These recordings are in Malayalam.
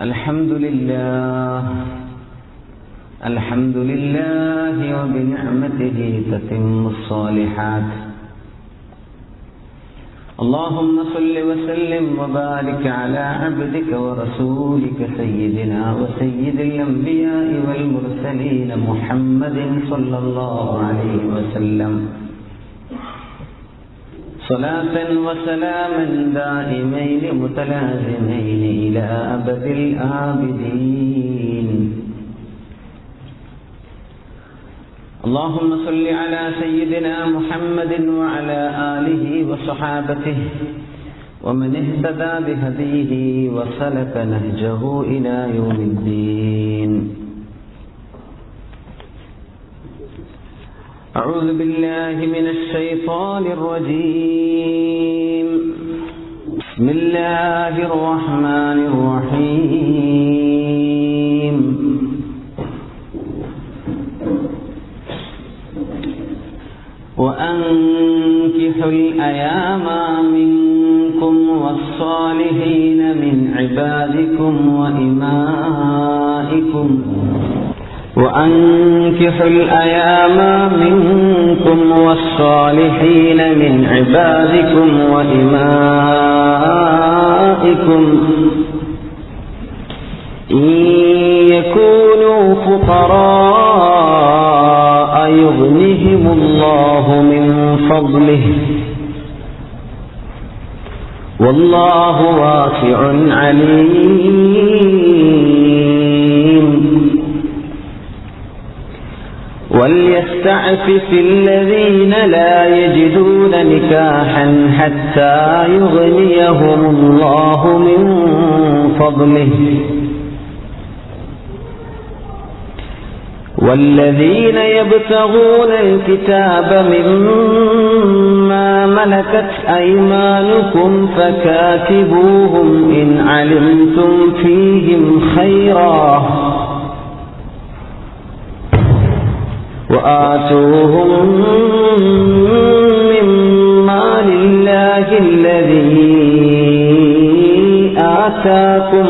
الحمد لله. الحمد لله وبنعمته تتم الصالحات. اللهم صل وسلم وبارك على عبدك ورسولك سيدنا وسيد الأنبياء والمرسلين محمد صلى الله عليه وسلم. صلاة وسلاما دائمين متلازمين إلى أبد الآبدين. اللهم صل على سيدنا محمد وعلى آله وصحابته ومن اهتدى بهديه وسلك نهجه إلى يوم الدين. أعوذ بالله من الشيطان الرجيم. بسم الله الرحمن الرحيم. وأنكحوا الأيام منكم والصالحين من عبادكم وإمائكم وأنكحوا الأيام منكم والصالحين من عبادكم وإمائكم إن يكونوا فقراء يغنهم الله من فضله والله واسع عليم. وليستعفف الذين لا يجدون نكاحا حتى يغنيهم الله من فضله. والذين يبتغون الكتاب مما ملكت أيمانكم فكاتبوهم إن علمتم فيهم خيرا. وآتوهم مما لله الذي آتاكم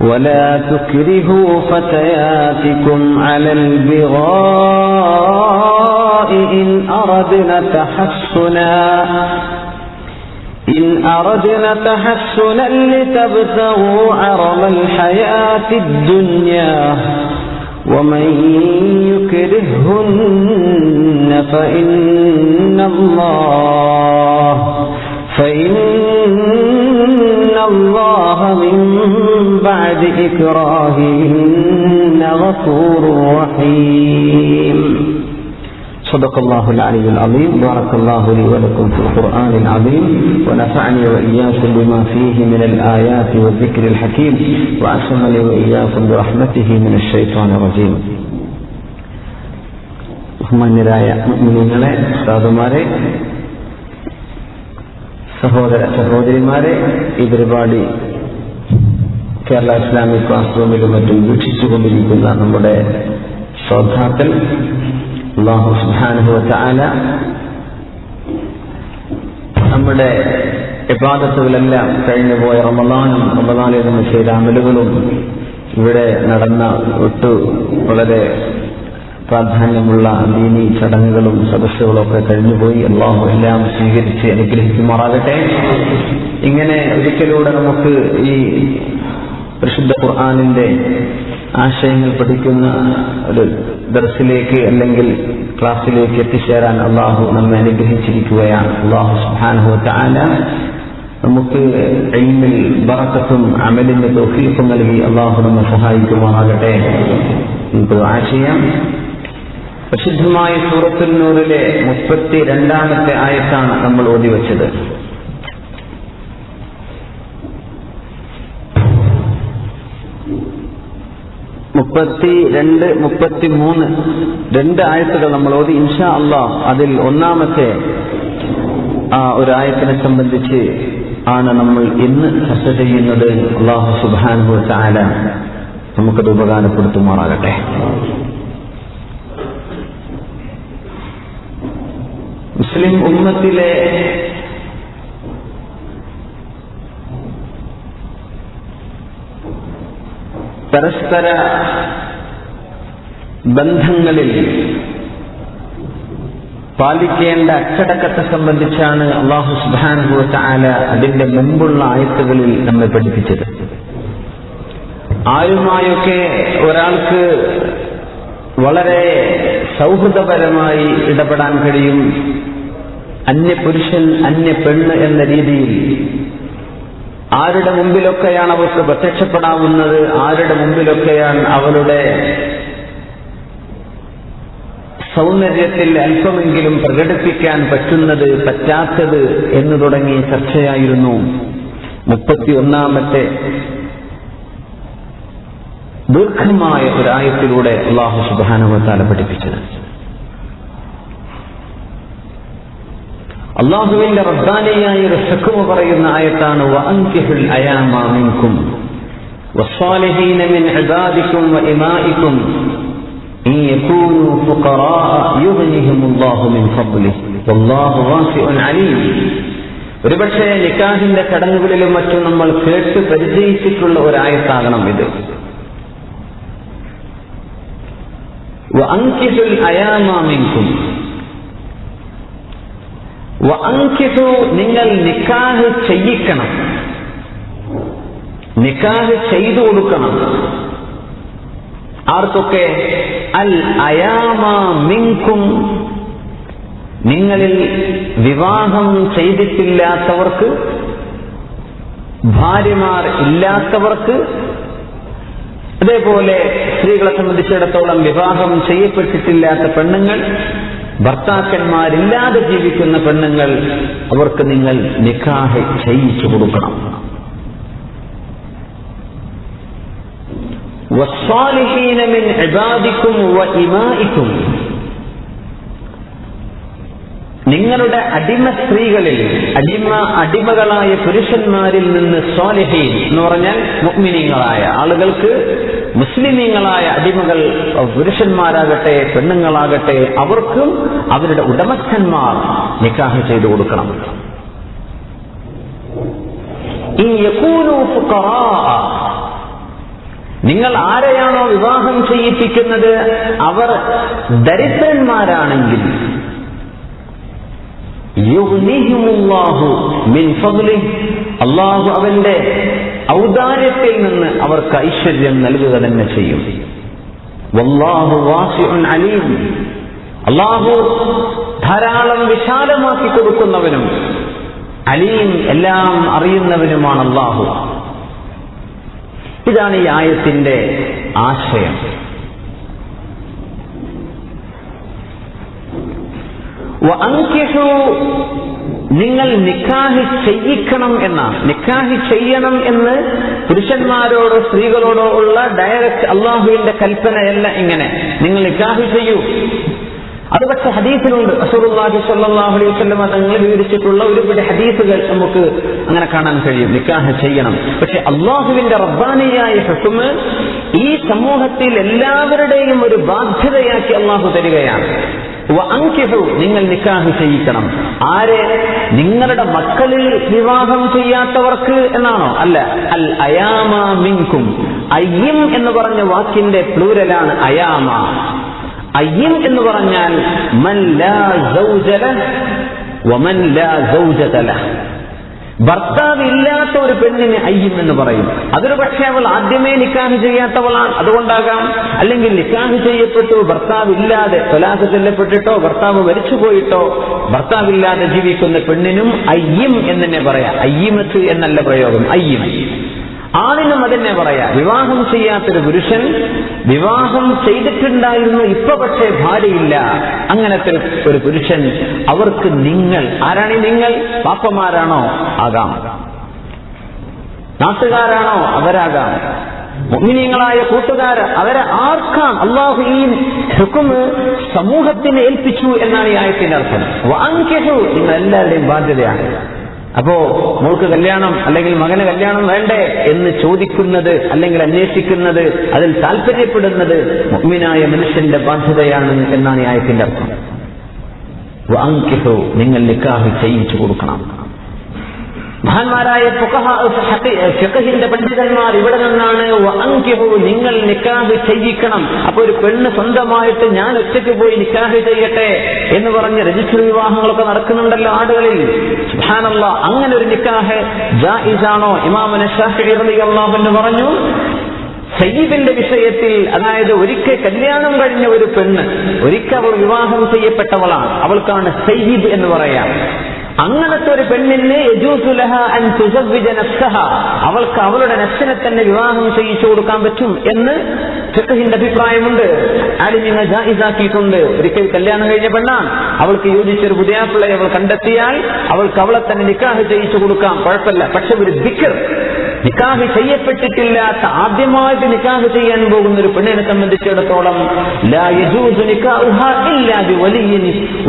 ولا تكرهوا فتياتكم على البغاء إن أردنا تحصنا إن أردنا تحصنا لتبتغوا عرض الحياة الدنيا. ومن يكرهن فإن الله فإن الله من بعد إكراههن غفور رحيم صدق الله العلي العظيم بارك الله لي ولكم في القرآن العظيم ونفعني وإياكم بما فيه من الآيات والذكر الحكيم وعصمني وإياكم برحمته من الشيطان الرجيم ബഹുമാന്യരായ മുനിങ്ങളെ സാധുമാരെ സഹോദര സഹോദരിമാരെ ഈ പരിപാടി കേരള ഇസ്ലാമിക് ക്ലാസ് റൂമിലും മറ്റും വീക്ഷിച്ചുകൊണ്ടിരിക്കുന്ന നമ്മുടെ ശ്രോതാക്കൾ അള്ളാഹു സുഹാനുഭവത്താല നമ്മുടെ വിവാദത്തുകളെല്ലാം കഴിഞ്ഞുപോയ റമദാനും റമദാനിൽ നിന്ന് ചെയ്ത അമലുകളും ഇവിടെ നടന്ന ഒട്ടു വളരെ പ്രാധാന്യമുള്ള ദീനി ചടങ്ങുകളും സദസ്സുകളും ഒക്കെ കഴിഞ്ഞുപോയി. അള്ളാഹു എല്ലാം സ്വീകരിച്ച് അനുഗ്രഹിക്കുമാറാകട്ടെ. ഇങ്ങനെ ഒരിക്കലൂടെ നമുക്ക് ഈ പരിശുദ്ധ ഖുർആാനിന്റെ ആശയങ്ങൾ പഠിക്കുന്ന ഒരു ദർസിലേക്ക് അല്ലെങ്കിൽ ക്ലാസ്സിലേക്ക് എത്തിച്ചേരാൻ അള്ളാഹു നമ്മെ അനുഗ്രഹിച്ചിരിക്കുകയാണ്. അള്ളാഹു സുഹാനുഹത്ത ആല നമുക്ക് എൽമിൽ ബറക്കത്തും അമലിന് തൊഫീഫും നൽകി അള്ളാഹു നമ്മെ സഹായിക്കുമാറാകട്ടെ. നമുക്ക് ആശയം പ്രസിദ്ധമായ സൂറത്തുൽ നൂറിലെ മുപ്പത്തി രണ്ടാമത്തെ ആയത്താണ് നമ്മൾ ഓതി വച്ചത് മുപ്പത്തി രണ്ട് മുപ്പത്തി മൂന്ന് രണ്ട് ആയത്തുകൾ നമ്മൾ ഓതി. ഇൻഷാ അള്ളാഹ് അതിൽ ഒന്നാമത്തെ ആ ഒരു ആയത്തിനെ സംബന്ധിച്ച് ആണ് നമ്മൾ ഇന്ന് ചർച്ച ചെയ്യുന്നത്. അള്ളാഹു സുബാനുഭവ ചാല നമുക്കത് ഉപകാരപ്പെടുത്തുമാറാകട്ടെ. മുസ്ലിം ഉമ്മത്തിലെ പരസ്പര ബന്ധങ്ങളിൽ പാലിക്കേണ്ട അച്ചടക്കത്തെ സംബന്ധിച്ചാണ് അള്ളാഹു സുബാൻ ആല അതിന്റെ മുമ്പുള്ള ആയത്തുകളിൽ നമ്മെ പഠിപ്പിച്ചത്. ആരുമായൊക്കെ ഒരാൾക്ക് വളരെ സൗഹൃദപരമായി ഇടപെടാൻ കഴിയും അന്യപുരുഷൻ അന്യ പെണ്ണ് എന്ന രീതിയിൽ ആരുടെ മുമ്പിലൊക്കെയാണ് അവർക്ക് പ്രത്യക്ഷപ്പെടാവുന്നത്? ആരുടെ മുമ്പിലൊക്കെയാണ് അവരുടെ സൗന്ദര്യത്തിൽ അല്പമെങ്കിലും പ്രകടിപ്പിക്കാൻ പറ്റുന്നത് പറ്റാത്തത് എന്ന് തുടങ്ങി ചർച്ചയായിരുന്നു. മുപ്പത്തി ഒന്നാമത്തെ ദീർഘമായ ഒരായത്തിലൂടെ അള്ളാഹു സുബാനുവത്താല പഠിപ്പിച്ചത്. അള്ളാഹുവിന്റെ റബ്ബാനിയായ ഒരു ഹക്കുമ പറയുന്ന ആയത്താണ് വഅൻകിഹുൽ അയാമ മിൻകും والصالحين من عبادكم وإمائكم إن يكونوا فقراء يغنيهم الله من فضله والله واسع عليم ഒരുപക്ഷെ നിക്കാഹിന്റെ ചടങ്ങുകളിലും മറ്റും നമ്മൾ കേട്ട് പരിചയിച്ചിട്ടുള്ള ഒരായത്താകണം ഇത് വഅൻകിഹുൽ വഅൻകിഹു നിങ്ങൾ നിക്കാഹ് ചെയ്യിക്കണം. നിക്കാഹ് ചെയ്തു കൊടുക്കണം. ആർക്കൊക്കെ? അൽ അയാമ മിങ്കും. നിങ്ങളിൽ വിവാഹം ചെയ്തിട്ടില്ലാത്തവർക്ക് ഭാര്യമാർ ഇല്ലാത്തവർക്ക് അതേപോലെ സ്ത്രീകളെ സംബന്ധിച്ചിടത്തോളം വിവാഹം ചെയ്യപ്പെട്ടിട്ടില്ലാത്ത പെണ്ണുങ്ങൾ ഭർത്താക്കന്മാരില്ലാതെ ജീവിക്കുന്ന പെണ്ണുങ്ങൾ അവർക്ക് നിങ്ങൾ നിക്കാഹ് ചെയ്യിച്ചു കൊടുക്കണം. നിങ്ങളുടെ അടിമ സ്ത്രീകളിൽ അടിമ അടിമകളായ പുരുഷന്മാരിൽ നിന്ന് സ്വാലിഹീൻ എന്ന് പറഞ്ഞാൽ മുഗ്മിനീങ്ങളായ ആളുകൾക്ക് മുസ്ലിമീങ്ങളായ അടിമകൾ പുരുഷന്മാരാകട്ടെ പെണ്ണുങ്ങളാകട്ടെ അവർക്കും അവരുടെ ഉടമസ്ഥന്മാർ നിക്കാഹ് ചെയ്തു കൊടുക്കണം. ഈ നിങ്ങൾ ആരെയാണോ വിവാഹം ചെയ്യിപ്പിക്കുന്നത്? അവർ ദരിദ്രന്മാരാണെങ്കിൽ. അള്ളാഹു അവന്റെ ഔദാര്യത്തിൽ നിന്ന് അവർക്ക് ഐശ്വര്യം നൽകുക തന്നെ ചെയ്യും. വല്ലാഹു വാസിഉൻ അലീം. അള്ളാഹു ധാരാളം വിശാലമാക്കി കൊടുക്കുന്നവനും അലീം എല്ലാം അറിയുന്നവനുമാണ് അള്ളാഹു ഇതാണ് ഈ ആയത്തിന്റെ ആശയം. വഅൻകിഹു നിങ്ങൾ നിക്കാഹി ചെയ്യിക്കണം എന്നാണ്. നിക്കാഹി ചെയ്യണം എന്ന് പുരുഷന്മാരോടോ സ്ത്രീകളോടോ ഉള്ള ഡയറക്റ്റ് അള്ളാഹുവിന്റെ കൽപ്പനയല്ല ഇങ്ങനെ. നിങ്ങൾ നിക്കാഹ് ചെയ്യൂ. അത് പക്ഷെ ഹദീസിലുണ്ട്. അസൂറുല്ലാഹി സല്ലാഹു അലൈഹി വസല്ലമ തങ്ങൾ വിവരിച്ചിട്ടുള്ള ഒരുപാട് ഹദീസുകൾ നമുക്ക് അങ്ങനെ കാണാൻ കഴിയും. നിക്കാഹ് ചെയ്യണം. പക്ഷെ അള്ളാഹുവിന്റെ റബ്ബാനിയായ ഹസുമ് ഈ സമൂഹത്തിൽ എല്ലാവരുടെയും ഒരു ബാധ്യതയാക്കി അള്ളാഹു തരികയാണ്. നിങ്ങൾ നിക്കാഹ് ചെയ്യിക്കണം. ആരെ? നിങ്ങളുടെ മക്കളിൽ വിവാഹം ചെയ്യാത്തവർക്ക് എന്നാണോ? അല്ല അൽ അയാമ അയ്യം എന്ന് പറഞ്ഞ വാക്കിന്റെ പ്ലൂരലാണ് അയാമ. അയ്യം എന്ന് പറഞ്ഞാൽ മൻ ലാ ഭർത്താവില്ലാത്ത ഒരു പെണ്ണിനെ അയ്യം എന്ന് പറയും. അതൊരു പക്ഷേ അവൾ ആദ്യമേ നിക്കാഹ് ചെയ്യാത്തവളാണ്. അതുകൊണ്ടാകാം. അല്ലെങ്കിൽ നിക്കാഹ് ചെയ്യപ്പെട്ടു ഭർത്താവില്ലാതെ തൊലാഖ് ചെല്ലപ്പെട്ടിട്ടോ ഭർത്താവ് മരിച്ചുപോയിട്ടോ ഭർത്താവില്ലാതെ ജീവിക്കുന്ന പെണ്ണിനും അയ്യം എന്ന് തന്നെ പറയാം. അയ്യമത്ത് എന്നല്ല പ്രയോഗം. അയ്യം ആണിനും അതന്നെ പറയാ. വിവാഹം ചെയ്യാത്തൊരു പുരുഷൻ വിവാഹം ചെയ്തിട്ടുണ്ടായിരുന്നു ഇപ്പൊ പക്ഷേ ഭാര്യയില്ല. അങ്ങനത്തെ ഒരു പുരുഷൻ അവർക്ക് നിങ്ങൾ ആരാണ് നിങ്ങൾ? പാപ്പമാരാണോ ആകാം. നാട്ടുകാരാണോ? അവരാകാം. മുഗ്മിനീങ്ങളായ കൂട്ടുകാർ അവരെ ആർക്കാം അള്ളാഹു ഈ ഹുക്കുമ് സമൂഹത്തിന് ഏൽപ്പിച്ചു എന്നാണ് ഈ ആയത്തിന്റെ അർത്ഥം. വാങ്ങിക്കു നിങ്ങൾ എല്ലാവരുടെയും ബാധ്യതയാണ്. അപ്പോ മോൾക്ക് കല്യാണം അല്ലെങ്കിൽ മകന് കല്യാണം വേണ്ടേ എന്ന് ചോദിക്കുന്നത് അല്ലെങ്കിൽ അന്വേഷിക്കുന്നത് അതിൽ താല്പര്യപ്പെടുന്നത് മുഗ്മിനായ മനുഷ്യന്റെ ബാധ്യതയാണ് എന്നാണ് ഈ ആയത്തിന്റെ അർത്ഥം. നിങ്ങൾ നിക്കാഹ് ചെയ്യിച്ചു കൊടുക്കണം. മഹാന്മാരായ ഫുഖഹാ, ഫഖി- ഫിഖഹിന്റെ പണ്ഡിതന്മാർ ഇവിടെ നിന്നാണ് നിങ്ങൾ നിക്കാഹ് ചെയ്യിക്കണം. അപ്പൊ ഒരു പെണ്ണ് സ്വന്തമായിട്ട് ഞാൻ ഒറ്റയ്ക്ക് പോയി നിക്കാഹ് ചെയ്യട്ടെ എന്ന് പറഞ്ഞ് രജിസ്റ്റർ വിവാഹങ്ങളൊക്കെ നടക്കുന്നുണ്ടല്ലോ ആടുകളിൽ. സുബ്ഹാനല്ലാ അങ്ങനെ ഒരു നിക്കാഹ് ജായിസാണോ? ഇമാമന എന്ന് പറഞ്ഞു സയ്യിദിന്റെ വിഷയത്തിൽ അതായത് ഒരിക്കൽ കല്യാണം കഴിഞ്ഞ ഒരു പെണ്ണ് ഒരിക്കൽ അവൾ വിവാഹം ചെയ്യപ്പെട്ടവളാണ്. അവൾക്കാണ് സയ്യിദ് എന്ന് പറയാം. അങ്ങനത്തെ ഒരു പെണ്ണിന്. അവൾക്ക് അവളുടെ നഫ്സിനെ തന്നെ വിവാഹം ചെയ്യിച്ചു കൊടുക്കാൻ പറ്റും എന്ന് ഫിഖഹിന്റെ അഭിപ്രായമുണ്ട്. ആലിമിനാക്കിയിട്ടുണ്ട് ഒരിക്കൽ കല്യാണം കഴിഞ്ഞ പെണ്ണാണ്. അവൾക്ക് യോജിച്ചൊരു പുതിയാപ്പിള്ളയെ അവൾ കണ്ടെത്തിയാൽ അവൾക്ക് അവളെ തന്നെ നിക്കാഹ് ചെയ്യിച്ചു കൊടുക്കാം. കുഴപ്പമില്ല. പക്ഷെ ഒരു ദിക്കർ നിക്കാഹ് ചെയ്യപ്പെട്ടിട്ടില്ലാത്ത ആദ്യമായിട്ട് നിക്കാഹ് ചെയ്യാൻ പോകുന്ന ഒരു പെണ്ണിനെ സംബന്ധിച്ചിടത്തോളം.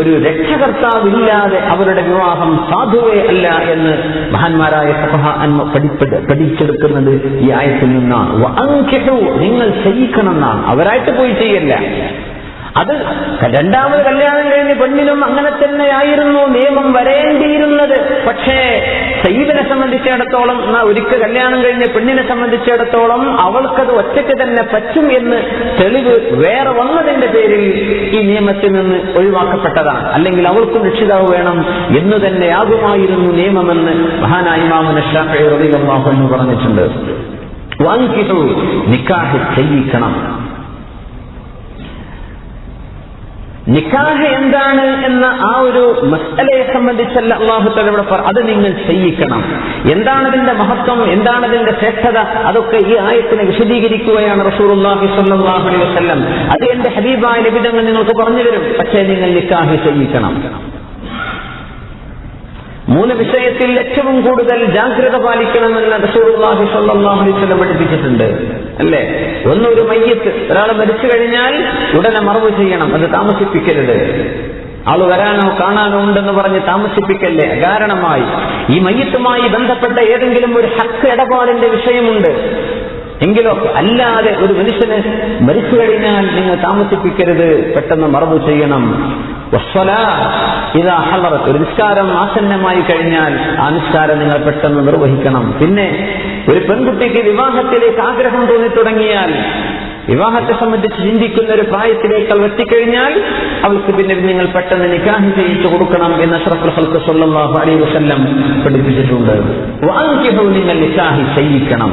ഒരു രക്ഷകർത്താവില്ലാതെ അവരുടെ വിവാഹം സാധുവേ അല്ല എന്ന് മഹാന്മാരായ പഠിച്ചെടുക്കുന്നത് ഈ ആയത്തിൽ നിന്നാണ്. നിങ്ങൾ ചെയ്യിക്കണം എന്നാണ് അവരായിട്ട് പോയി ചെയ്യല്ല. അത് രണ്ടാമത് കല്യാണം കഴിഞ്ഞ പെണ്ണിനും അങ്ങനെ തന്നെയായിരുന്നു നിയമം വരേണ്ടിയിരുന്നത്. പക്ഷേ സയ്യിദിനെ സംബന്ധിച്ചിടത്തോളം എന്നാ ഒരിക്കൽ കല്യാണം കഴിഞ്ഞ പെണ്ണിനെ സംബന്ധിച്ചിടത്തോളം അവൾക്കത് ഒറ്റയ്ക്ക് തന്നെ പറ്റും എന്ന് തെളിവ് വേറെ വന്നതിന്റെ പേരിൽ ഈ നിയമത്തിൽ നിന്ന് ഒഴിവാക്കപ്പെട്ടതാണ്. അല്ലെങ്കിൽ അവൾക്കും രക്ഷിതാവ് വേണം എന്ന് തന്നെയാകുമായിരുന്നു നിയമമെന്ന് മഹാനായി മാമന ഷാഫി റളിയല്ലാഹു അൻഹു പറഞ്ഞിട്ടുണ്ട്. വാങ്ങിക്കൂ നിക്കാഹ് ചെയ്യിക്കണം. നിക്കാഹ് എന്താണ് എന്ന ആ ഒരു മസലയെ സംബന്ധിച്ചല്ല അള്ളാഹുത്തല ഇവിടെ പറ അത് നിങ്ങൾ ചെയ്യിക്കണം. എന്താണ് അതിന്റെ മഹത്വം? എന്താണ് അതിന്റെ ശ്രേഷ്ഠത? അതൊക്കെ ഈ ആയത്തിനെ വിശദീകരിക്കുകയാണ് റസൂലുള്ളാഹി സ്വല്ലല്ലാഹു അലൈഹി വസല്ലം. അത് എന്റെ ഹബീബായ ലഭിതങ്ങൾ നിങ്ങൾക്ക് പറഞ്ഞു തരും. പക്ഷേ നിങ്ങൾ നിക്കാഹ് ചെയ്യിക്കണം. മൂന്ന് വിഷയത്തിൽ ഏറ്റവും കൂടുതൽ ജാഗ്രത പാലിക്കണമെന്ന് റസൂലുള്ളാഹി സ്വല്ലല്ലാഹു അലൈഹി വസല്ലം പഠിപ്പിച്ചിട്ടുണ്ട്. അല്ലേ? ഒന്നൊരു മയ്യത്ത് ഒരാൾ മരിച്ചു കഴിഞ്ഞാൽ ഉടനെ മറവ് ചെയ്യണം അത് താമസിപ്പിക്കരുത്. ആൾ വരാനോ കാണാനോ ഉണ്ടെന്ന് പറഞ്ഞ് താമസിപ്പിക്കല്ലേ? കാരണമായി ഈ മയ്യത്തുമായി ബന്ധപ്പെട്ട ഏതെങ്കിലും ഒരു ഹക്ക് ഇടപാടിന്റെ വിഷയമുണ്ട്. എങ്കിലോ അല്ലാതെ ഒരു മനുഷ്യന് മരിച്ചു കഴിഞ്ഞാൽ നിങ്ങൾ താമസിപ്പിക്കരുത് പെട്ടെന്ന് മറവ് ചെയ്യണം. ഇതാ ഒരു നിസ്കാരം ആസന്നമായി കഴിഞ്ഞാൽ ആ നിസ്കാരം നിങ്ങൾ പെട്ടെന്ന് നിർവഹിക്കണം. പിന്നെ ഒരു പെൺകുട്ടിക്ക് വിവാഹത്തിലേക്ക് ആഗ്രഹം തോന്നി തുടങ്ങിയാൽ വിവാഹത്തെ സംബന്ധിച്ച് ചിന്തിക്കുന്ന ഒരു പ്രായത്തിലേക്ക് അവൾ എത്തിക്കഴിഞ്ഞാൽ അവൾക്ക് പിന്നെ നിങ്ങൾ പെട്ടെന്ന് നിക്കാഹ് ചെയ്യിച്ചു കൊടുക്കണം എന്ന് അഷ്റഫുൽ ഖൽഖ് അലൈ വസല്ലം പഠിപ്പിച്ചിട്ടുണ്ട്. നിങ്ങൾ നിഗാഹി ചെയ്യിക്കണം.